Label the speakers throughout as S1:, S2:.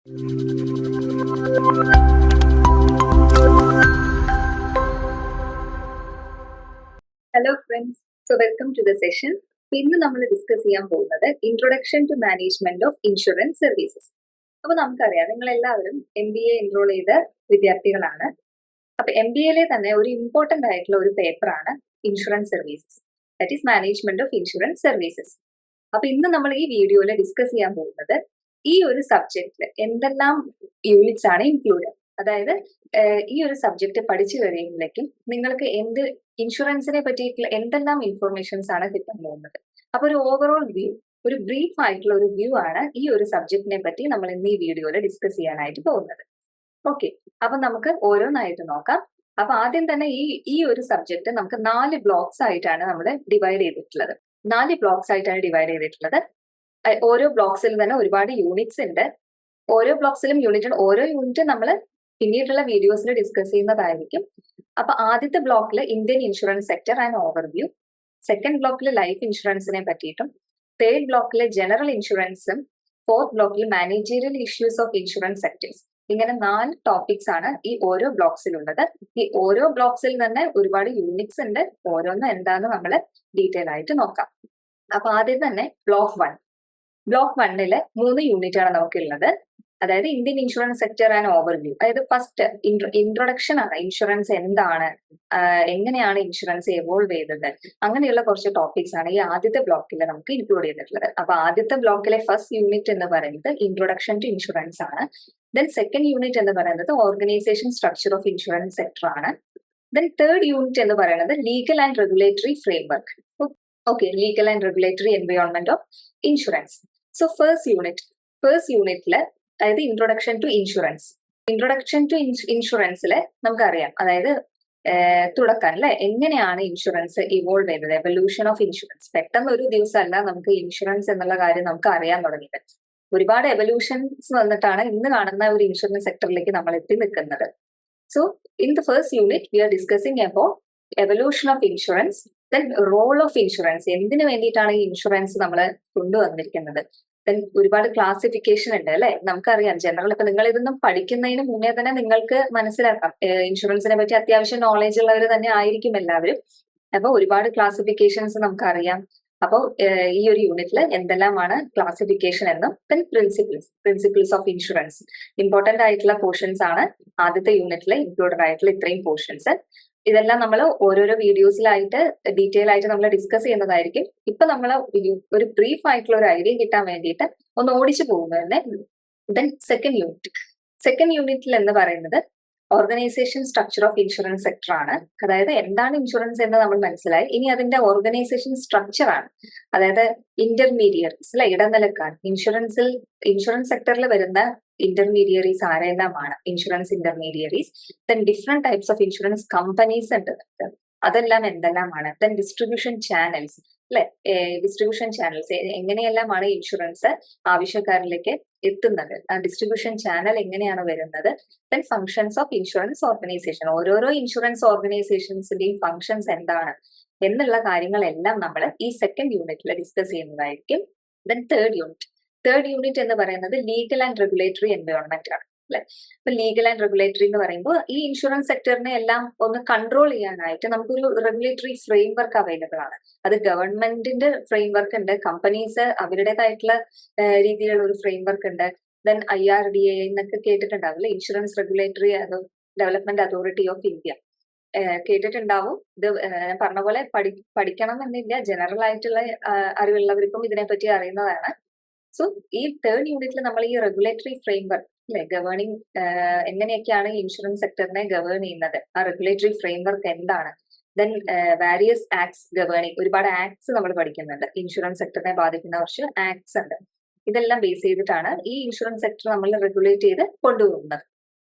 S1: Hello friends so welcome to the session ഇന്ന് നമ്മൾ discuss ചെയ്യാൻ പോകുന്നത് introduction to management of insurance services അപ്പൊ നമുക്കറിയാം നിങ്ങൾ എല്ലാവരും എം ബി എ എൻറോൾ ചെയ്ത വിദ്യാർത്ഥികളാണ്. അപ്പൊ എം ബി എയിലെ തന്നെ ഒരു ഇമ്പോർട്ടന്റ് ആയിട്ടുള്ള ഒരു പേപ്പറാണ് insurance services that is management of insurance services അപ്പൊ ഇന്ന് നമ്മൾ ഈ വീഡിയോയിൽ ഡിസ്കസ് ചെയ്യാൻ പോകുന്നത് ഈ ഒരു സബ്ജക്റ്റിൽ എന്തെല്ലാം യൂണിറ്റ്സ് ആണ് ഇൻക്ലൂഡ് അതായത് ഈ ഒരു സബ്ജക്ട് പഠിച്ചു കഴിയുമ്പോഴേക്കും നിങ്ങൾക്ക് എന്ത് ഇൻഷുറൻസിനെ പറ്റിയിട്ടുള്ള എന്തെല്ലാം ഇൻഫർമേഷൻസ് ആണ് കിട്ടാൻ പോകുന്നത്? അപ്പൊ ഒരു ഓവറോൾ വ്യൂ ഒരു ബ്രീഫ് ആയിട്ടുള്ള ഒരു വ്യൂ ആണ് ഈ ഒരു സബ്ജക്റ്റിനെ പറ്റി നമ്മൾ ഇന്ന് ഈ വീഡിയോയിൽ ഡിസ്കസ് ചെയ്യാനായിട്ട് പോകുന്നത്. ഓക്കെ അപ്പൊ നമുക്ക് ഓരോന്നായിട്ട് നോക്കാം. അപ്പൊ ആദ്യം തന്നെ ഈ ഈ ഒരു സബ്ജക്ട് നമുക്ക് നാല് ബ്ലോക്സ് ആയിട്ടാണ് നമ്മൾ ഡിവൈഡ് ചെയ്തിട്ടുള്ളത്. നാല് ബ്ലോക്സ് ആയിട്ടാണ് ഡിവൈഡ് ചെയ്തിട്ടുള്ളത്. ഓരോ ബ്ലോക്സിൽ തന്നെ ഒരുപാട് യൂണിറ്റ്സ് ഉണ്ട്. ഓരോ ബ്ലോക്സിലും യൂണിറ്റ് ഓരോ യൂണിറ്റ് നമ്മൾ പിന്നീടുള്ള വീഡിയോസിൽ ഡിസ്കസ് ചെയ്യുന്നതായിരിക്കും. അപ്പൊ ആദ്യത്തെ ബ്ലോക്കിൽ Indian insurance sector and overview. Second ബ്ലോക്കിൽ ലൈഫ് ഇൻഷുറൻസിനെ പറ്റിയിട്ടും തേർഡ് ബ്ലോക്കിൽ ജനറൽ ഇൻഷുറൻസും ഫോർത്ത് ബ്ലോക്കിൽ managerial issues of insurance sectors. ഇങ്ങനെ നാല് ടോപ്പിക്സ് ആണ് ഈ ഓരോ ബ്ലോക്സിലുള്ളത്. ഈ ഓരോ ബ്ലോക്സിൽ തന്നെ ഒരുപാട് യൂണിറ്റ്സ് ഉണ്ട്. ഓരോന്ന് എന്താന്ന് നമ്മൾ ഡീറ്റെയിൽ ആയിട്ട് നോക്കാം. അപ്പൊ ആദ്യം തന്നെ ബ്ലോക്ക് വൺ. ബ്ലോക്ക് വണ്ണിൽ മൂന്ന് യൂണിറ്റ് ആണ് നമുക്കുള്ളത്. അതായത് Indian insurance sector and overview അതായത് ഫസ്റ്റ് ഇൻട്രൊഡക്ഷൻ ആണ്. ഇൻഷുറൻസ് എന്താണ്? എങ്ങനെയാണ് ഇൻഷുറൻസ് എവോൾവ് ചെയ്തത്? അങ്ങനെയുള്ള കുറച്ച് ടോപ്പിക്സ് ആണ് ഈ ആദ്യത്തെ ബ്ലോക്കിൽ നമുക്ക് ഇൻക്ലൂഡ് ചെയ്തിട്ടുള്ളത്. അപ്പൊ ആദ്യത്തെ ബ്ലോക്കിലെ ഫസ്റ്റ് യൂണിറ്റ് എന്ന് പറയുന്നത് ഇൻട്രൊഡക്ഷൻ ടു ഇൻഷുറൻസ് ആണ്. ദെൻ സെക്കൻഡ് യൂണിറ്റ് എന്ന് പറയുന്നത് organisation structure of insurance sector ആണ്. ദെൻ തേർഡ് യൂണിറ്റ് എന്ന് പറയുന്നത് legal and regulatory framework okay legal and regulatory environment of insurance so first unit first യൂണിറ്റിൽ അതായത് introduction to insurance introduction to ഇൻഷുറൻസിൽ നമുക്കറിയാം. അതായത് തുടക്കം അല്ലെ? എങ്ങനെയാണ് ഇൻഷുറൻസ് ഇവോൾവ് ചെയ്തത് എവല്യൂഷൻ ഓഫ് ഇൻഷുറൻസ് പെട്ടെന്ന് ഒരു ദിവസമല്ല നമുക്ക് ഇൻഷുറൻസ് എന്നുള്ള കാര്യം നമുക്ക് അറിയാൻ തുടങ്ങിയത്. ഒരുപാട് എവല്യൂഷൻസ് വന്നിട്ടാണ് ഇന്ന് കാണുന്ന ഒരു ഇൻഷുറൻസ് സെക്ടറിലേക്ക് നമ്മൾ എത്തി നിൽക്കുന്നത്. So in the first unit we are discussing about evolution of insurance then role of insurance എന്തിനു വേണ്ടിയിട്ടാണ് ഈ ഇൻഷുറൻസ് നമ്മൾ കൊണ്ടുവന്നിരിക്കുന്നത്? ദെൻ ഒരുപാട് ക്ലാസിഫിക്കേഷൻ ഉണ്ട് അല്ലെ? നമുക്കറിയാം ജനറൽ ഇപ്പൊ നിങ്ങൾ ഇതൊന്നും പഠിക്കുന്നതിന് മുന്നേ തന്നെ നിങ്ങൾക്ക് മനസ്സിലാക്കാം. ഇൻഷുറൻസിനെ പറ്റി അത്യാവശ്യം നോളേജ് ഉള്ളവർ തന്നെ ആയിരിക്കും എല്ലാവരും. അപ്പൊ ഒരുപാട് ക്ലാസിഫിക്കേഷൻസ് നമുക്കറിയാം. അപ്പോൾ ഈ ഒരു യൂണിറ്റിൽ എന്തെല്ലാമാണ് ക്ലാസിഫിക്കേഷൻ എന്നും then principles principles of insurance important ആയിട്ടുള്ള പോർഷൻസ് ആണ് ആദ്യത്തെ യൂണിറ്റിൽ ഇൻക്ലൂഡഡ് ആയിട്ടുള്ള ഇത്രയും പോർഷൻസ് ഇതെല്ലാം നമ്മൾ ഓരോരോ വീഡിയോസിലായിട്ട് ഡീറ്റെയിൽ ആയിട്ട് നമ്മൾ ഡിസ്കസ് ചെയ്യുന്നതായിരിക്കും. ഇപ്പൊ നമ്മൾ ഒരു ബ്രീഫ് ആയിട്ടുള്ള ഒരു ഐഡിയ കിട്ടാൻ വേണ്ടിയിട്ട് ഒന്ന് ഓടിച്ചു പോകുന്നത് തന്നെ ദെൻ സെക്കൻഡ് യൂണിറ്റ് സെക്കൻഡ് യൂണിറ്റിൽ എന്ന് പറയുന്നത് organisation structure of insurance sector ആണ്. അതായത് എന്താണ് ഇൻഷുറൻസ് എന്ന് നമ്മൾ മനസ്സിലായി. ഇനി അതിന്റെ ഓർഗനൈസേഷൻ സ്ട്രക്ചർ ആണ്. അതായത് ഇന്റർമീഡിയറീസ് അല്ലെ ഇടനിലക്കാർ. ഇൻഷുറൻസിൽ ഇൻഷുറൻസ് സെക്ടറിൽ വരുന്ന intermediaries ആരെല്ലാമാണ്? Insurance intermediaries. Then different types of insurance companies ഉണ്ട് അതെല്ലാം എന്തെല്ലാമാണ്? ദെൻ ഡിസ്ട്രിബ്യൂഷൻ ചാനൽസ് അല്ലെ ഡിസ്ട്രിബ്യൂഷൻ ചാനൽസ് എങ്ങനെയെല്ലാമാണ് ഇൻഷുറൻസ് ആവശ്യക്കാരിലേക്ക് എത്തുന്നത്? ഡിസ്ട്രിബ്യൂഷൻ ചാനൽ എങ്ങനെയാണ് വരുന്നത്? Then functions of insurance organisation ഓരോരോ ഇൻഷുറൻസ് ഓർഗനൈസേഷൻസിന്റെയും ഫങ്ഷൻസ് എന്താണ്? എന്നുള്ള കാര്യങ്ങളെല്ലാം നമ്മൾ ഈ സെക്കൻഡ് യൂണിറ്റിൽ ഡിസ്കസ് ചെയ്യുന്നതായിരിക്കും. Then third unit third unit എന്ന് പറയുന്നത് ലീഗൽ ആൻഡ് റെഗുലേറ്ററി എൻവയോൺമെന്റ് ആണ്. അല്ലെ? ഇപ്പൊ ലീഗൽ ആൻഡ് റെഗുലേറ്ററി എന്ന് പറയുമ്പോൾ ഈ ഇൻഷുറൻസ് സെക്ടറിനെ എല്ലാം ഒന്ന് കൺട്രോൾ ചെയ്യാനായിട്ട് നമുക്കൊരു റെഗുലേറ്ററി ഫ്രെയിം വർക്ക് അവൈലബിൾ ആണ്. അത് ഗവൺമെന്റിന്റെ ഫ്രെയിം വർക്ക് ഉണ്ട് കമ്പനീസ് അവരുടേതായിട്ടുള്ള രീതിയിലുള്ള ഒരു ഫ്രെയിം വർക്ക് ഉണ്ട് then I R D A എന്നൊക്കെ കേട്ടിട്ടുണ്ടാവില്ല insurance regulatory development authority of India കേട്ടിട്ടുണ്ടാവും. ഇത് പറഞ്ഞ പോലെ പഠി പഠിക്കണം എന്നില്ല ജനറൽ ആയിട്ടുള്ള അറിവുള്ളവർക്കും ഇതിനെപ്പറ്റി അറിയുന്നതാണ്. സോ ഈ തേർഡ് യൂണിറ്റിൽ നമ്മൾ ഈ റെഗുലേറ്ററി ഫ്രെയിം വർക്ക് അല്ലെ ഗവേണിംഗ് എങ്ങനെയൊക്കെയാണ് ഇൻഷുറൻസ് സെക്ടറിനെ ഗവേൺ ചെയ്യുന്നത്? ആ റെഗുലേറ്ററി ഫ്രെയിംവർക്ക് എന്താണ്? ദെൻ വാരിയസ് ആക്ട്സ് ഗവേണിംഗ് ഒരുപാട് ആക്ട്സ് നമ്മൾ പഠിക്കുന്നുണ്ട്. ഇൻഷുറൻസ് സെക്ടറിനെ ബാധിക്കുന്ന കുറച്ച് ആക്ട്സ് ഉണ്ട്. ഇതെല്ലാം ബേസ് ചെയ്തിട്ടാണ് ഈ ഇൻഷുറൻസ് സെക്ടർ നമ്മൾ റെഗുലേറ്റ് ചെയ്ത് കൊണ്ടുപോകുന്നത്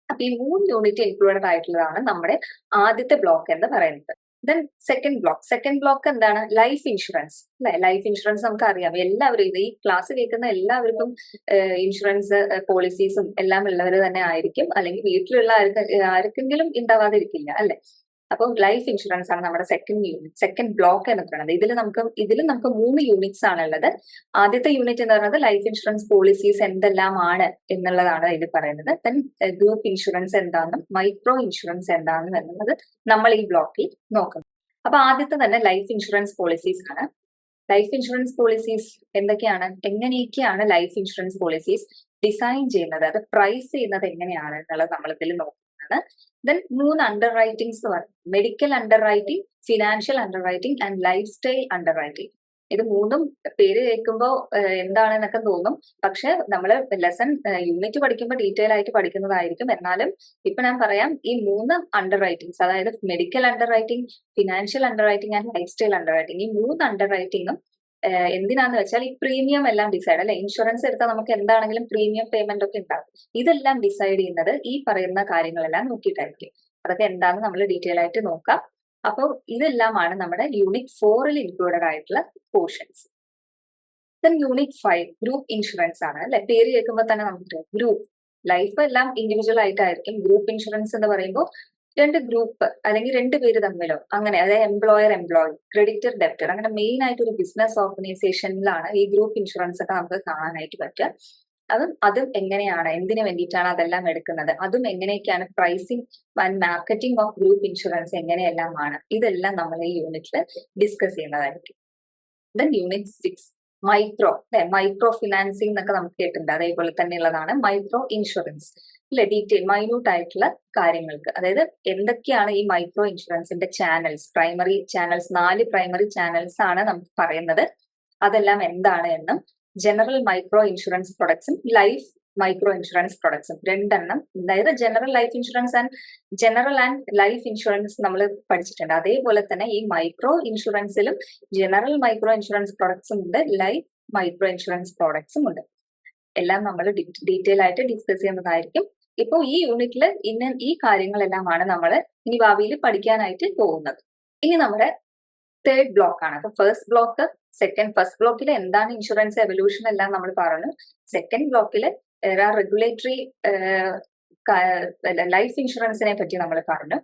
S1: അപ്പൊ ഈ മൂന്ന് യൂണിറ്റ് ഇൻക്ലൂഡഡ് ആയിട്ടുള്ളതാണ് നമ്മുടെ ആദ്യത്തെ ബ്ലോക്ക് എന്ന് പറയുന്നത്. Then second block second block എന്താണ്? ലൈഫ് ഇൻഷുറൻസ് അല്ലെ? ലൈഫ് ഇൻഷുറൻസ് നമുക്ക് അറിയാം എല്ലാവരും ഇത് ഈ ക്ലാസ് കേൾക്കുന്ന എല്ലാവർക്കും ഇൻഷുറൻസ് പോളിസീസും എല്ലാം ഉള്ളവർ തന്നെ ആയിരിക്കും. അല്ലെങ്കിൽ വീട്ടിലുള്ള ആർക്ക് ആർക്കെങ്കിലും ഉണ്ടാവാതിരിക്കില്ല. അല്ലെ? അപ്പോൾ ലൈഫ് ഇൻഷുറൻസ് ആണ് നമ്മുടെ സെക്കൻഡ് യൂണിറ്റ് സെക്കൻഡ് ബ്ലോക്ക് എന്ന് പറയുന്നത്. ഇതിൽ നമുക്ക് ഇതിൽ നമുക്ക് മൂന്ന് യൂണിറ്റ്സ് ആണ് ഉള്ളത് ആദ്യത്തെ യൂണിറ്റ് എന്ന് പറയുന്നത് ലൈഫ് ഇൻഷുറൻസ് പോളിസീസ് എന്തെല്ലാമാണ് എന്നുള്ളതാണ് ഇതിൽ പറയുന്നത്. ദെൻ ഗ്രൂപ്പ് ഇൻഷുറൻസ് എന്താണെന്നും മൈക്രോ ഇൻഷുറൻസ് എന്താണെന്നും എന്നുള്ളത് നമ്മൾ ഈ ബ്ലോക്കിൽ നോക്കും അപ്പൊ ആദ്യത്തെ തന്നെ ലൈഫ് ഇൻഷുറൻസ് പോളിസീസ് ആണ്. ലൈഫ് ഇൻഷുറൻസ് പോളിസീസ് എന്തൊക്കെയാണ്? എങ്ങനെയൊക്കെയാണ് ലൈഫ് ഇൻഷുറൻസ് പോളിസീസ് ഡിസൈൻ ചെയ്യുന്നത്? അത് പ്രൈസ് ചെയ്യുന്നത് എങ്ങനെയാണ് എന്നുള്ളത് നമ്മൾ ഇതിൽ നോക്കുന്നതാണ് ദെൻ മൂന്ന് അണ്ടർ റൈറ്റിംഗ്സ് പറയും. Medical underwriting financial underwriting and lifestyle underwriting ഇത് മൂന്നും പേര് കേൾക്കുമ്പോൾ എന്താണെന്നൊക്കെ തോന്നും. പക്ഷെ നമ്മൾ ലെസൺ യൂണിറ്റ് പഠിക്കുമ്പോൾ ഡീറ്റെയിൽ ആയിട്ട് പഠിക്കുന്നതായിരിക്കും. എന്നാലും ഇപ്പൊ ഞാൻ പറയാം ഈ മൂന്ന് അണ്ടർ റൈറ്റിംഗ്സ് അതായത് medical underwriting financial underwriting and lifestyle underwriting ഈ മൂന്ന് അണ്ടർ റൈറ്റിംഗും എന്തിനാന്ന് വെച്ചാൽ ഈ പ്രീമിയം എല്ലാം ഡിസൈഡ് അല്ലെ? ഇൻഷുറൻസ് എടുത്താൽ നമുക്ക് എന്താണെങ്കിലും പ്രീമിയം പേയ്മെന്റ് ഒക്കെ ഉണ്ടാകും. ഇതെല്ലാം ഡിസൈഡ് ചെയ്യുന്നത് ഈ പറയുന്ന കാര്യങ്ങളെല്ലാം നോക്കിയിട്ടായിരിക്കും. അതൊക്കെ എന്താണെന്ന് നമ്മൾ ഡീറ്റെയിൽ ആയിട്ട് നോക്കാം. അപ്പോൾ ഇതെല്ലാമാണ് നമ്മുടെ യൂണിറ്റ് ഫോറിൽ ഇൻക്ലൂഡഡ് ആയിട്ടുള്ള portions then unit five group insurance ആണ് അല്ലെ? പേര് കേൾക്കുമ്പോൾ തന്നെ നമുക്ക് ഗ്രൂപ്പ്. ലൈഫ് എല്ലാം ഇൻഡിവിജ്വൽ ആയിട്ടായിരിക്കും. ഗ്രൂപ്പ് ഇൻഷുറൻസ് എന്ന് പറയുമ്പോൾ രണ്ട് ഗ്രൂപ്പ് അല്ലെങ്കിൽ രണ്ട് പേര് തമ്മിലോ അങ്ങനെ അതായത് എംപ്ലോയർ എംപ്ലോയി ക്രെഡിറ്റർ ഡെപ്റ്റർ അങ്ങനെ മെയിൻ ആയിട്ട് ഒരു ബിസിനസ് ഓർഗനൈസേഷനിലാണ് ഈ ഗ്രൂപ്പ് ഇൻഷുറൻസ് ഒക്കെ നമുക്ക് കാണാനായിട്ട് പറ്റുക. അതും അതും എങ്ങനെയാണ് എന്തിനു വേണ്ടിയിട്ടാണ് അതെല്ലാം എടുക്കുന്നത് അതും എങ്ങനെയൊക്കെയാണ് pricing and marketing of group insurance എങ്ങനെയെല്ലാമാണ് ഇതെല്ലാം നമ്മൾ ഈ യൂണിറ്റിൽ ഡിസ്കസ് ചെയ്യുന്നതായിരിക്കും. ദെൻ യൂണിറ്റ് സിക്സ് മൈക്രോ അല്ലെ മൈക്രോ ഫിനാൻസിംഗ് എന്നൊക്കെ നമുക്ക് കേട്ടിട്ടുണ്ട്. അതേപോലെ തന്നെയുള്ളതാണ് മൈക്രോ ഇൻഷുറൻസ് അല്ലെ ഡീറ്റെയിൽ മൈന്യൂട്ട് ആയിട്ടുള്ള കാര്യങ്ങൾക്ക്. അതായത് എന്തൊക്കെയാണ് ഈ മൈക്രോ ഇൻഷുറൻസിന്റെ ചാനൽസ് പ്രൈമറി ചാനൽസ് നാല് പ്രൈമറി ചാനൽസ് ആണ് നമുക്ക് പറയുന്നത്. അതെല്ലാം എന്താണ് എന്നും ജനറൽ മൈക്രോ ഇൻഷുറൻസ് പ്രൊഡക്ട്സും ലൈഫ് മൈക്രോ ഇൻഷുറൻസ് പ്രൊഡക്ട്സും രണ്ടെണ്ണം. അതായത് general life insurance and general and life insurance നമ്മൾ പഠിച്ചിട്ടുണ്ട്. അതേപോലെ തന്നെ ഈ മൈക്രോ ഇൻഷുറൻസിലും ജനറൽ മൈക്രോ ഇൻഷുറൻസ് പ്രൊഡക്ട്സും ഉണ്ട് ലൈഫ് മൈക്രോ ഇൻഷുറൻസ് പ്രോഡക്ട്സും ഉണ്ട്. എല്ലാം നമ്മൾ ഡീറ്റെയിൽ ആയിട്ട് ഡിസ്കസ് ചെയ്യുന്നതായിരിക്കും. ഇപ്പോൾ ഈ യൂണിറ്റിൽ ഇന്ന ഈ കാര്യങ്ങളെല്ലാമാണ് നമ്മൾ ഇനി ഭാവിയിൽ പഠിക്കാനായിട്ട് പോകുന്നത്. ഇനി നമ്മുടെ തേർഡ് ബ്ലോക്ക് ആണ്. അപ്പൊ ഫസ്റ്റ് ബ്ലോക്ക് സെക്കൻഡ് ഫസ്റ്റ് ബ്ലോക്കിൽ എന്താണ് ഇൻഷുറൻസ് എവല്യൂഷൻ എല്ലാം നമ്മൾ പറഞ്ഞു. സെക്കൻഡ് ബ്ലോക്കിൽ റെഗുലേറ്ററി ലൈഫ് ഇൻഷുറൻസിനെ പറ്റി നമ്മൾ പറഞ്ഞു.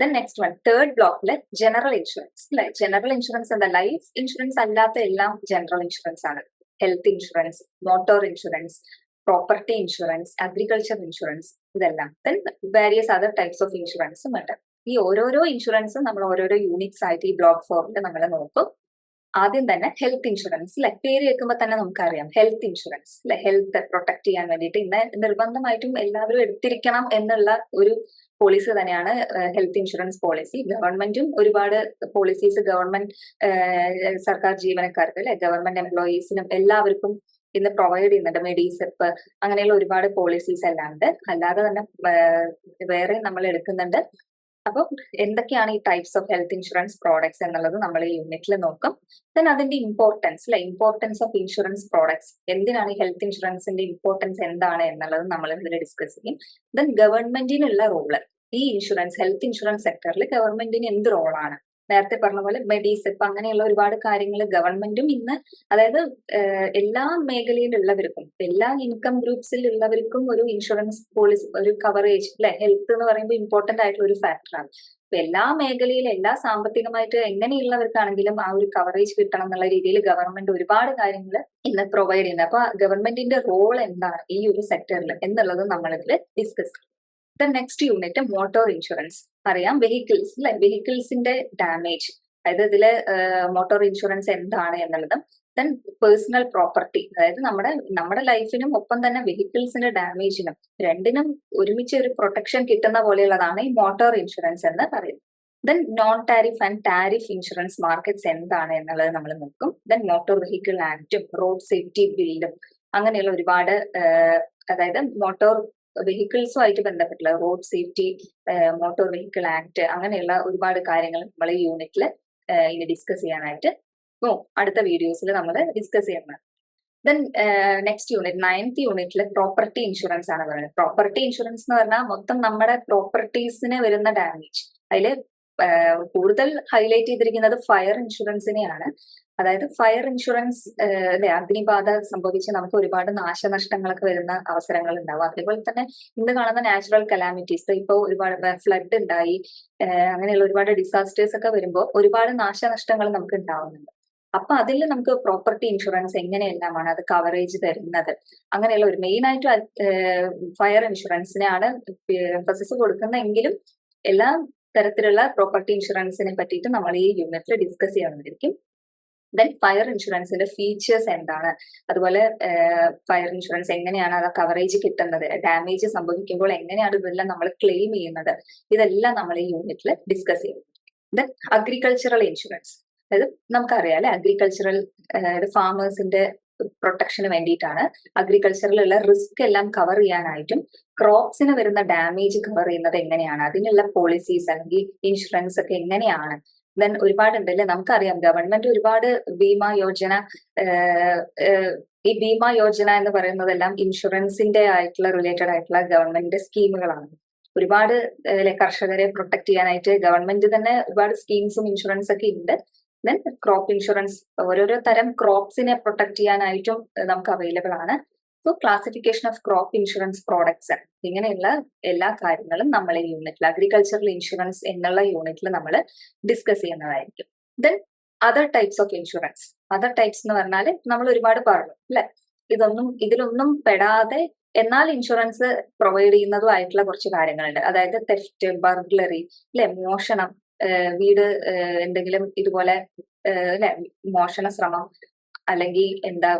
S1: ദെൻ നെക്സ്റ്റ് വൺ തേർഡ് ബ്ലോക്കിൽ ജനറൽ ഇൻഷുറൻസ് അല്ലെ? ജനറൽ ഇൻഷുറൻസ് എന്താ? ലൈഫ് ഇൻഷുറൻസ് അല്ലാത്ത എല്ലാം ജനറൽ ഇൻഷുറൻസ് ആണ്. Health insurance motor insurance property insurance agriculture insurance ഇതെല്ലാം. Then various other types of ഇൻഷുറൻസും ഉണ്ട്. ഈ ഓരോരോ ഇൻഷുറൻസും നമ്മൾ ഓരോരോ യൂണിറ്റ്സ് ആയിട്ട് ഈ ബ്ലോക്ക് ഫോറിൽ നമ്മൾ നോക്കും. ആദ്യം തന്നെ ഹെൽത്ത് ഇൻഷുറൻസ് അല്ലെ പേര് കേൾക്കുമ്പോൾ തന്നെ നമുക്കറിയാം. ഹെൽത്ത് ഇൻഷുറൻസ് അല്ലെ ഹെൽത്ത് പ്രൊട്ടക്ട് ചെയ്യാൻ വേണ്ടിയിട്ട് ഇന്ന് നിർബന്ധമായിട്ടും എല്ലാവരും എടുത്തിരിക്കണം എന്നുള്ള ഒരു പോളിസി തന്നെയാണ് ഹെൽത്ത് ഇൻഷുറൻസ് പോളിസി ഗവൺമെന്റും ഒരുപാട് പോളിസീസ് ഗവൺമെന്റ് സർക്കാർ ജീവനക്കാർക്ക് അല്ലെ ഗവൺമെന്റ് എംപ്ലോയീസിനും എല്ലാവർക്കും ഇന്ന് പ്രൊവൈഡ് ചെയ്യുന്നുണ്ട്. മെഡിസെപ്പ് അങ്ങനെയുള്ള ഒരുപാട് പോളിസീസ് എല്ലാം ഉണ്ട്. അല്ലാതെ തന്നെ വേറെ നമ്മൾ എടുക്കുന്നുണ്ട്. അപ്പോൾ എന്തൊക്കെയാണ് ഈ types of health insurance products എന്നുള്ളത് നമ്മൾ ഈ യൂണിറ്റിൽ നോക്കും. ദെൻ അതിന്റെ ഇമ്പോർട്ടൻസ് അല്ലെ ഇമ്പോർട്ടൻസ് ഓഫ് ഇൻഷുറൻസ് പ്രോഡക്ട്സ് എന്തിനാണ് ഈ ഹെൽത്ത് ഇൻഷുറൻസിന്റെ ഇമ്പോർട്ടൻസ് എന്താണ് എന്നുള്ളത് നമ്മൾ ഇതിൽ ഡിസ്കസ് ചെയ്യും. ദെൻ ഗവൺമെന്റിനുള്ള റോൾ ഈ ഇൻഷുറൻസ് ഹെൽത്ത് ഇൻഷുറൻസ് സെക്ടറിൽ ഗവൺമെന്റിന് എന്ത് റോളാണ് നേരത്തെ പറഞ്ഞ പോലെ മെഡിസെപ്പ് അങ്ങനെയുള്ള ഒരുപാട് കാര്യങ്ങൾ ഗവൺമെന്റും ഇന്ന് അതായത് എല്ലാ മേഖലയിലുള്ളവർക്കും എല്ലാ ഇൻകം ഗ്രൂപ്പ്സിലുള്ളവർക്കും ഒരു ഇൻഷുറൻസ് പോളിസി ഒരു കവറേജ് അല്ലെ ഹെൽത്ത് എന്ന് പറയുമ്പോൾ ഇമ്പോർട്ടന്റ് ആയിട്ടുള്ള ഒരു ഫാക്ടറാണ് അപ്പൊ എല്ലാ മേഖലയിലും എല്ലാ സാമ്പത്തികമായിട്ട് എങ്ങനെയുള്ളവർക്കാണെങ്കിലും ആ ഒരു കവറേജ് കിട്ടണം എന്നുള്ള രീതിയിൽ ഗവൺമെന്റ് ഒരുപാട് കാര്യങ്ങൾ ഇന്ന് പ്രൊവൈഡ് ചെയ്യുന്നത് അപ്പൊ ഗവൺമെന്റിന്റെ റോൾ എന്താണ് ഈ ഒരു സെക്ടറിൽ എന്നുള്ളത് നമ്മളിതിൽ ഡിസ്കസ് ചെയ്യും. The next unit motor insurance അറിയാം വെഹിക്കിൾസ് അല്ലെ വെഹിക്കിൾസിന്റെ ഡാമേജ് അതായത് ഇതിൽ മോട്ടോർ ഇൻഷുറൻസ് എന്താണ് എന്നുള്ളതും ദെൻ പേഴ്സണൽ പ്രോപ്പർട്ടി അതായത് നമ്മുടെ നമ്മുടെ ലൈഫിനും ഒപ്പം തന്നെ വെഹിക്കിൾസിന്റെ ഡാമേജിനും രണ്ടിനും ഒരുമിച്ച് ഒരു പ്രൊട്ടക്ഷൻ കിട്ടുന്ന പോലെയുള്ളതാണ് ഈ മോട്ടോർ ഇൻഷുറൻസ് എന്ന് പറയുന്നത്. Then non tariff and tariff insurance markets എന്താണ് എന്നുള്ളത് നമ്മൾ നോക്കും. ദെൻ മോട്ടോർ വെഹിക്കിൾ ആക്റ്റും റോഡ് സേഫ്റ്റി ബില്ലും അങ്ങനെയുള്ള ഒരുപാട് അതായത് മോട്ടോർ വെഹിക്കിൾസുമായിട്ട് ബന്ധപ്പെട്ടുള്ള road safety motor vehicle act അങ്ങനെയുള്ള ഒരുപാട് കാര്യങ്ങൾ നമ്മൾ ഈ യൂണിറ്റിൽ ഇനി ഡിസ്കസ് ചെയ്യാനായിട്ട് ഓ അടുത്ത വീഡിയോസിൽ നമ്മൾ ഡിസ്കസ് ചെയ്യുന്നത് ദെൻ നെക്സ്റ്റ് യൂണിറ്റ് നയൻത് യൂണിറ്റിൽ പ്രോപ്പർട്ടി ഇൻഷുറൻസ് ആണ് പറയുന്നത്. പ്രോപ്പർട്ടി ഇൻഷുറൻസ് എന്ന് പറഞ്ഞാൽ മൊത്തം നമ്മുടെ പ്രോപ്പർട്ടീസിന് വരുന്ന ഡാമേജ് അതിൽ കൂടുതൽ ഹൈലൈറ്റ് ചെയ്തിരിക്കുന്നത് ഫയർ ഇൻഷുറൻസിനെയാണ് അതായത് ഫയർ ഇൻഷുറൻസ് അഗ്നിബാധ സംഭവിച്ച് നമുക്ക് ഒരുപാട് നാശനഷ്ടങ്ങളൊക്കെ വരുന്ന അവസരങ്ങൾ ഉണ്ടാവും അതേപോലെ തന്നെ ഇന്ന് കാണുന്ന നാച്ചുറൽ കലാമിറ്റീസ് ഇപ്പൊ ഒരുപാട് ഫ്ലഡ് ഉണ്ടായി അങ്ങനെയുള്ള ഒരുപാട് ഡിസാസ്റ്റേഴ്സ് ഒക്കെ വരുമ്പോൾ ഒരുപാട് നാശനഷ്ടങ്ങൾ നമുക്ക് ഉണ്ടാവുന്നുണ്ട്. അപ്പൊ അതിൽ നമുക്ക് പ്രോപ്പർട്ടി ഇൻഷുറൻസ് എങ്ങനെയെല്ലാമാണ് അത് കവറേജ് തരുന്നത്? അങ്ങനെയുള്ള ഒരു മെയിൻ ആയിട്ട് ഫയർ ഇൻഷുറൻസിനാണ് എംഫസിസ് കൊടുക്കുന്നതെങ്കിലും എല്ലാ തരത്തിലുള്ള പ്രോപ്പർട്ടി ഇൻഷുറൻസിനെ പറ്റിയിട്ട് നമ്മൾ ഈ യൂണിറ്റിൽ ഡിസ്കസ് ചെയ്യണമായിരിക്കും ദെൻ ഫയർ ഇൻഷുറൻസിന്റെ ഫീച്ചേഴ്സ് എന്താണ്? അതുപോലെ ഫയർ ഇൻഷുറൻസ് എങ്ങനെയാണ് അത് കവറേജ് കിട്ടുന്നത്? ഡാമേജ് സംഭവിക്കുമ്പോൾ എങ്ങനെയാണ് ഇതെല്ലാം നമ്മൾ ക്ലെയിം ചെയ്യുന്നത്? ഇതെല്ലാം നമ്മൾ ഈ യൂണിറ്റിൽ ഡിസ്കസ് ചെയ്യും. ദെൻ അഗ്രികൾച്ചറൽ ഇൻഷുറൻസ് അതായത് നമുക്കറിയാം അല്ലെ? അഗ്രികൾച്ചറൽ ഫാമേഴ്സിന്റെ പ്രൊട്ടക്ഷന് വേണ്ടിയിട്ടാണ് അഗ്രികൾച്ചറിലുള്ള റിസ്ക് എല്ലാം കവർ ചെയ്യാനായിട്ടും ക്രോപ്സിന് വരുന്ന ഡാമേജ് കവർ ചെയ്യുന്നത് എങ്ങനെയാണ്? അതിനുള്ള പോളിസീസ് അല്ലെങ്കിൽ ഇൻഷുറൻസ് ഒക്കെ എങ്ങനെയാണ്? ദെൻ ഒരുപാടുണ്ട് അല്ലെ നമുക്കറിയാം ഗവൺമെന്റ് ഒരുപാട് ഭീമ യോജന ഈ ഭീമ യോജന എന്ന് പറയുന്നതെല്ലാം ഇൻഷുറൻസിന്റെ ആയിട്ടുള്ള റിലേറ്റഡ് ആയിട്ടുള്ള ഗവൺമെന്റിന്റെ സ്കീമുകളാണ്. ഒരുപാട് കർഷകരെ പ്രൊട്ടക്ട് ചെയ്യാനായിട്ട് ഗവൺമെന്റ് തന്നെ ഒരുപാട് സ്കീംസും ഇൻഷുറൻസ് ഒക്കെ ഉണ്ട്. ദെൻ ക്രോപ്പ് ഇൻഷുറൻസ് ഓരോരോ തരം ക്രോപ്സിനെ പ്രൊട്ടക്ട് ചെയ്യാനായിട്ടും നമുക്ക് അവൈലബിൾ ആണ്. So classification of crop insurance products ഇങ്ങനെയുള്ള എല്ലാ കാര്യങ്ങളും നമ്മൾ ഈ യൂണിറ്റിൽ അഗ്രികൾച്ചറൽ ഇൻഷുറൻസ് എന്നുള്ള യൂണിറ്റിൽ നമ്മൾ ഡിസ്കസ് ചെയ്യുന്നതായിരിക്കും. Then other types of insurance other types എന്ന് പറഞ്ഞാൽ നമ്മൾ ഒരുപാട് പറഞ്ഞു അല്ലെ? ഇതൊന്നും ഇതിലൊന്നും പെടാതെ എന്നാൽ ഇൻഷുറൻസ് പ്രൊവൈഡ് ചെയ്യുന്നതും ആയിട്ടുള്ള കുറച്ച് കാര്യങ്ങളുണ്ട്. അതായത് തെഫ്റ്റ് ബർഗ്ലറി അല്ലെ? മോഷണം വീട് എന്തെങ്കിലും ഇതുപോലെ അല്ലെ? മോഷണ ശ്രമം അല്ലെങ്കിൽ എന്താ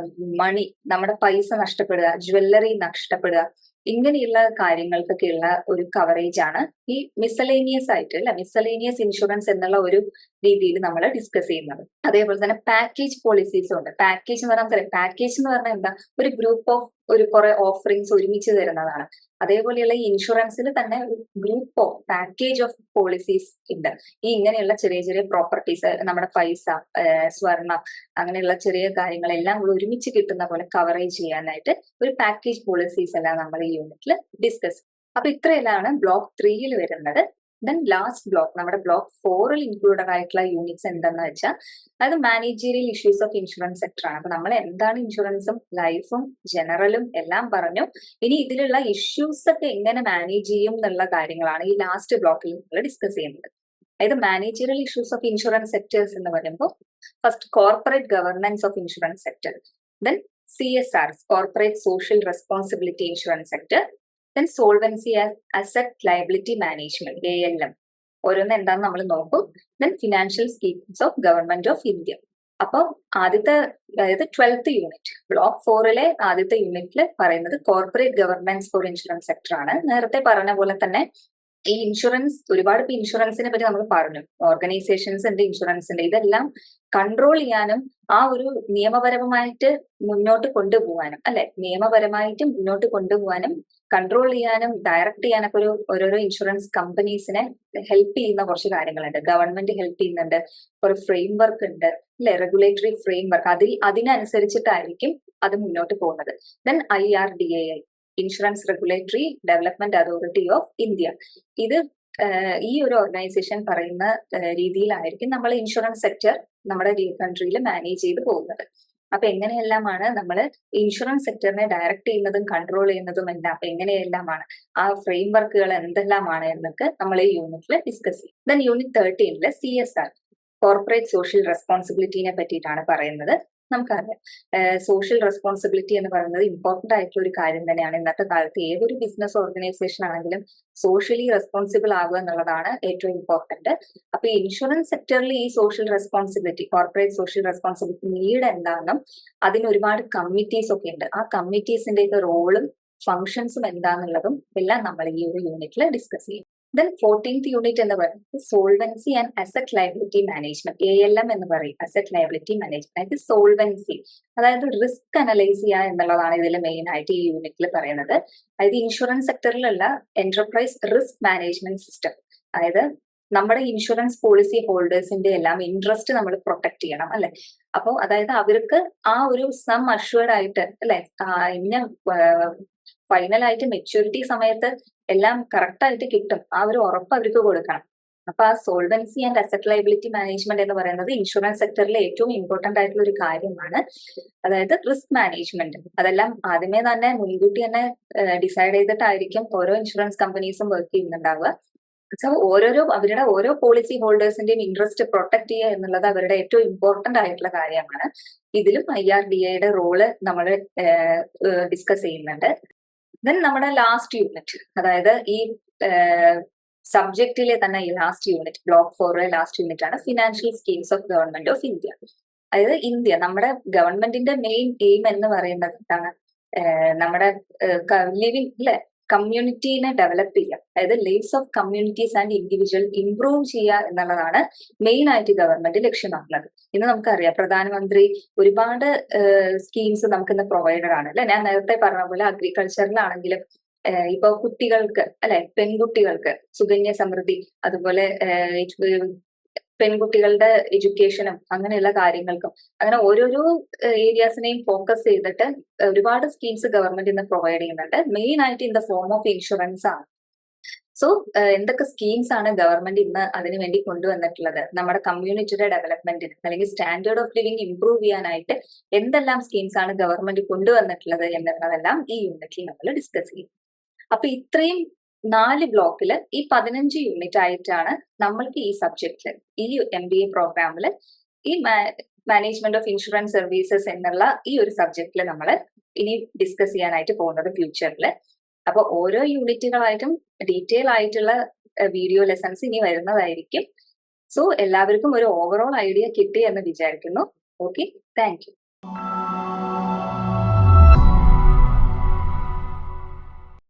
S1: മണി നമ്മുടെ പൈസ നഷ്ടപ്പെടുക ജ്വല്ലറി നഷ്ടപ്പെടുക ഇങ്ങനെയുള്ള കാര്യങ്ങൾക്കൊക്കെയുള്ള ഒരു കവറേജ് ആണ് ഈ മിസലേനിയസ് ആയിട്ട് അല്ലെ? മിസലേനിയസ് ഇൻഷുറൻസ് എന്നുള്ള ഒരു രീതിയിൽ നമ്മൾ ഡിസ്കസ് ചെയ്യുന്നത്. അതേപോലെ തന്നെ പാക്കേജ് പോളിസീസ് ഉണ്ട്. പാക്കേജ് എന്ന് പറഞ്ഞാൽ പാക്കേജ് എന്ന് പറഞ്ഞാൽ എന്താ? ഒരു ഗ്രൂപ്പ് ഓഫ് ഒരു കുറെ ഓഫറിങ്സ് ഒരുമിച്ച് തരുന്നതാണ്. അതേപോലെയുള്ള ഈ ഇൻഷുറൻസിൽ തന്നെ ഒരു group of package of policies ഉണ്ട്. ഈ ഇങ്ങനെയുള്ള ചെറിയ ചെറിയ പ്രോപ്പർട്ടീസ് നമ്മുടെ പൈസ സ്വർണം അങ്ങനെയുള്ള ചെറിയ കാര്യങ്ങളെല്ലാം കൂടി ഒരുമിച്ച് കിട്ടുന്ന പോലെ കവറേജ് ചെയ്യാനായിട്ട് ഒരു പാക്കേജ് പോളിസീസ് എല്ലാം നമ്മൾ ഈ യൂണിറ്റിൽ ഡിസ്കസ് അപ്പൊ ഇത്രയെല്ലാം ബ്ലോക്ക് ത്രീയിൽ വരുന്നത്. ദെൻ ലാസ്റ്റ് ബ്ലോക്ക് നമ്മുടെ ബ്ലോക്ക് ഫോറിൽ ഇൻക്ലൂഡഡ് ആയിട്ടുള്ള യൂണിറ്റ്സ് എന്തെന്ന് വെച്ചാൽ അത് managerial issues of insurance sector ആണ്. അപ്പൊ നമ്മൾ എന്താണ് ഇൻഷുറൻസും ലൈഫും ജനറലും എല്ലാം പറഞ്ഞു. ഇനി ഇതിലുള്ള ഇഷ്യൂസ് ഒക്കെ എങ്ങനെ മാനേജ് ചെയ്യും എന്നുള്ള കാര്യങ്ങളാണ് ഈ ലാസ്റ്റ് ബ്ലോക്കിൽ നമ്മൾ ഡിസ്കസ് ചെയ്യുന്നത്. അതായത് managerial issues of insurance sectors എന്ന് പറയുമ്പോൾ first corporate governance of insurance sector then C S R corporate social responsibility insurance sector then solvency asset liability management A L M ഓരോന്ന് എന്താന്ന് നമ്മൾ നോക്കും. Then financial schemes of government of India അപ്പോൾ ആദ്യത്തെ അതായത് twelfth unit block ഫോറിലെ ആദ്യത്തെ യൂണിറ്റിൽ പറയുന്നത് corporate governance for insurance sector ആണ്. നേരത്തെ പറഞ്ഞ പോലെ തന്നെ ഈ ഇൻഷുറൻസ് ഒരുപാട് ഇൻഷുറൻസിനെ പറ്റി നമ്മൾ പറഞ്ഞു. ഓർഗനൈസേഷൻസ് ഉണ്ട് ഇൻഷുറൻസ് ഉണ്ട്. ഇതെല്ലാം കൺട്രോൾ ചെയ്യാനും ആ ഒരു നിയമപരമായിട്ട് മുന്നോട്ട് കൊണ്ടുപോകാനും അല്ലെ? നിയമപരമായിട്ട് മുന്നോട്ട് കൊണ്ടുപോകാനും കൺട്രോൾ ചെയ്യാനും ഡയറക്റ്റ് ചെയ്യാനൊക്കെ ഒരു ഓരോരോ ഇൻഷുറൻസ് കമ്പനീസിനെ ഹെൽപ്പ് ചെയ്യുന്ന കുറച്ച് കാര്യങ്ങളുണ്ട്. ഗവൺമെന്റ് ഹെൽപ്പ് ചെയ്യുന്നുണ്ട്. ഒരു ഫ്രെയിം വർക്ക് ഉണ്ട് അല്ലെ? റെഗുലേറ്ററി ഫ്രെയിം വർക്ക് അതിൽ അതിനനുസരിച്ചിട്ടായിരിക്കും അത് മുന്നോട്ട് പോകുന്നത്. Then I R D A I insurance regulatory development authority of India ഇത് ഈ ഒരു ഓർഗനൈസേഷൻ പറയുന്ന രീതിയിലായിരിക്കും നമ്മൾ ഇൻഷുറൻസ് സെക്ടർ നമ്മുടെ കൺട്രിയിൽ മാനേജ് ചെയ്ത് പോകുന്നത്. അപ്പൊ എങ്ങനെയെല്ലാമാണ് നമ്മൾ ഇൻഷുറൻസ് സെക്ടറിനെ ഡയറക്റ്റ് ചെയ്യുന്നതും കൺട്രോൾ ചെയ്യുന്നതും എല്ലാം അപ്പൊ എങ്ങനെയെല്ലാമാണ്? ആ ഫ്രെയിം വർക്കുകൾ എന്തെല്ലാമാണ് എന്നൊക്കെ നമ്മൾ ഈ യൂണിറ്റിൽ ഡിസ്കസ് ചെയ്യും. Then unit തേർട്ടീനിൽ C S R corporate social റെസ്പോൺസിബിലിറ്റിനെ പറ്റിയിട്ടാണ് പറയുന്നത്. നമുക്കറിയാം. സോഷ്യൽ റെസ്പോൺസിബിലിറ്റി എന്ന് പറയുന്നത് ഇമ്പോർട്ടന്റ് ആയിട്ടുള്ള ഒരു കാര്യം തന്നെയാണ്. ഇന്നത്തെ കാലത്ത് ഏതൊരു ബിസിനസ് ഓർഗനൈസേഷൻ ആണെങ്കിലും സോഷ്യലി റെസ്പോൺസിബിൾ ആകുക എന്നുള്ളതാണ് ഏറ്റവും ഇമ്പോർട്ടന്റ് അപ്പൊ ഇൻഷുറൻസ് സെക്ടറിൽ ഈ social responsibility corporate social responsibility need എന്താണെന്നും അതിന് ഒരുപാട് കമ്മിറ്റീസ് ഒക്കെ ഉണ്ട്. ആ കമ്മിറ്റീസിന്റെ റോളും ഫങ്ഷൻസും എന്താണെന്നുള്ളതും എല്ലാം നമ്മൾ ഈ ഒരു യൂണിറ്റിൽ ഡിസ്കസ് ചെയ്യും. ദെൻ ഫോർട്ടീൻത് യൂണിറ്റ് എന്ന് പറയുന്നത് solvency and asset liability management A L M എന്ന് പറയും. അസറ്റ് ലയബിലിറ്റി മാനേജ്മെന്റ് അതായത് സോൾവൻസി അതായത് റിസ്ക് അനലൈസ് ചെയ്യുക എന്നുള്ളതാണ് ഇതിൽ മെയിൻ ആയിട്ട് ഈ യൂണിറ്റിൽ പറയുന്നത്. അതായത് ഇൻഷുറൻസ് സെക്ടറിലുള്ള എന്റർപ്രൈസ് റിസ്ക് മാനേജ്മെന്റ് സിസ്റ്റം അതായത് നമ്മുടെ ഇൻഷുറൻസ് പോളിസി ഹോൾഡേഴ്സിന്റെ എല്ലാം ഇൻട്രസ്റ്റ് നമ്മൾ പ്രൊട്ടക്ട് ചെയ്യണം അല്ലെ? അപ്പോൾ അതായത് അവർക്ക് ആ ഒരു സം അഷ്വേർഡ് ആയിട്ട് അല്ലെ? ഇന്ന ഫൈനലായിട്ട് മെച്യൂരിറ്റി സമയത്ത് എല്ലാം കറക്റ്റ് ആയിട്ട് കിട്ടും. ആ ഒരു ഉറപ്പ് അവർക്ക് കൊടുക്കണം. അപ്പൊ ആ solvency and asset liability management എന്ന് പറയുന്നത് ഇൻഷുറൻസ് സെക്ടറിലെ ഏറ്റവും ഇമ്പോർട്ടന്റ് ആയിട്ടുള്ള ഒരു കാര്യമാണ്. അതായത് റിസ്ക് മാനേജ്മെന്റ് അതെല്ലാം ആദ്യമേ തന്നെ മുൻകൂട്ടി തന്നെ ഡിസൈഡ് ചെയ്തിട്ടായിരിക്കും ഓരോ ഇൻഷുറൻസ് കമ്പനീസും വർക്ക് ചെയ്യുന്നുണ്ടാവുക. സോ ഓരോരോ അവരുടെ ഓരോ പോളിസി ഹോൾഡേഴ്സിന്റെയും ഇൻട്രസ്റ്റ് പ്രൊട്ടക്ട് ചെയ്യുക എന്നുള്ളത് അവരുടെ ഏറ്റവും ഇമ്പോർട്ടന്റ് ആയിട്ടുള്ള കാര്യമാണ്. ഇതിലും ഐ ആർ ഡി എയുടെ റോൾ നമ്മൾ ഡിസ്കസ് ചെയ്യുന്നുണ്ട്. ദെൻ നമ്മുടെ ലാസ്റ്റ് യൂണിറ്റ് അതായത് ഈ സബ്ജക്റ്റിലെ തന്നെ ഈ ലാസ്റ്റ് യൂണിറ്റ് ബ്ലോക്ക് ഫോറിലെ ലാസ്റ്റ് യൂണിറ്റ് ആണ് financial schemes of government of India അതായത് ഇന്ത്യ നമ്മുടെ ഗവൺമെന്റിന്റെ മെയിൻ എയിം എന്ന് പറയുന്നത് എന്താണ്? നമ്മുടെ ലിവിങ് അല്ലെ കമ്മ്യൂണിറ്റീനെ ഡെവലപ്പ് ചെയ്യുക. അതായത് lifes of communities and individual improve ചെയ്യുക എന്നുള്ളതാണ് മെയിൻ ആയിട്ട് ഗവൺമെന്റ് ലക്ഷ്യമാക്കുന്നത്. ഇന്ന് നമുക്കറിയാം പ്രധാനമന്ത്രി ഒരുപാട് സ്കീംസ് നമുക്ക് ഇന്ന് പ്രൊവൈഡഡ് ആണ് അല്ലെ? ഞാൻ നേരത്തെ പറഞ്ഞ പോലെ അഗ്രികൾച്ചറിലാണെങ്കിലും ഇപ്പൊ കുട്ടികൾക്ക് അല്ലെ? പെൺകുട്ടികൾക്ക് സുകന്യ സമൃദ്ധി അതുപോലെ പെൺകുട്ടികളുടെ എഡ്യൂക്കേഷനും അങ്ങനെയുള്ള കാര്യങ്ങൾക്കും. അങ്ങനെ ഓരോരോ ഏരിയാസിനെയും ഫോക്കസ് ചെയ്തിട്ട് ഒരുപാട് സ്കീംസ് ഗവൺമെന്റ് ഇന്ന് പ്രൊവൈഡ് ചെയ്യുന്നുണ്ട്. മെയിൻ ആയിട്ട് in the form of insurance ആണ്. സോ എന്തൊക്കെ സ്കീംസ് ആണ് ഗവൺമെന്റ് ഇന്ന് അതിനു വേണ്ടി കൊണ്ടുവന്നിട്ടുള്ളത്? നമ്മുടെ കമ്മ്യൂണിറ്റിയുടെ ഡെവലപ്മെന്റിന് അല്ലെങ്കിൽ സ്റ്റാൻഡേർഡ് ഓഫ് ലിവിംഗ് ഇംപ്രൂവ് ചെയ്യാനായിട്ട് എന്തെല്ലാം സ്കീംസ് ആണ് ഗവൺമെന്റ് കൊണ്ടുവന്നിട്ടുള്ളത് എന്നുള്ളതെല്ലാം ഈ യൂണിറ്റിൽ നമ്മൾ ഡിസ്കസ് ചെയ്യും. അപ്പൊ ഇത്രയും നാല് ബ്ലോക്കിൽ ഈ പതിനഞ്ച് യൂണിറ്റ് ആയിട്ടാണ് നമ്മൾക്ക് ഈ സബ്ജക്റ്റിൽ ഈ എം ബി എ പ്രോഗ്രാമിൽ ഈ മാനേജ്മെന്റ് ഓഫ് ഇൻഷുറൻസ് സർവീസസ് എന്നുള്ള ഈ ഒരു സബ്ജക്റ്റിൽ നമ്മൾ ഇനി ഡിസ്കസ് ചെയ്യാനായിട്ട് പോകുന്നത് ഫ്യൂച്ചറിൽ അപ്പൊ ഓരോ യൂണിറ്റുകളായിട്ടും ഡീറ്റെയിൽ ആയിട്ടുള്ള വീഡിയോ ലെസൺസ് ഇനി വരുന്നതായിരിക്കും. സോ എല്ലാവർക്കും ഒരു ഓവറോൾ ഐഡിയ കിട്ടി എന്ന് വിചാരിക്കുന്നു. Okay thank you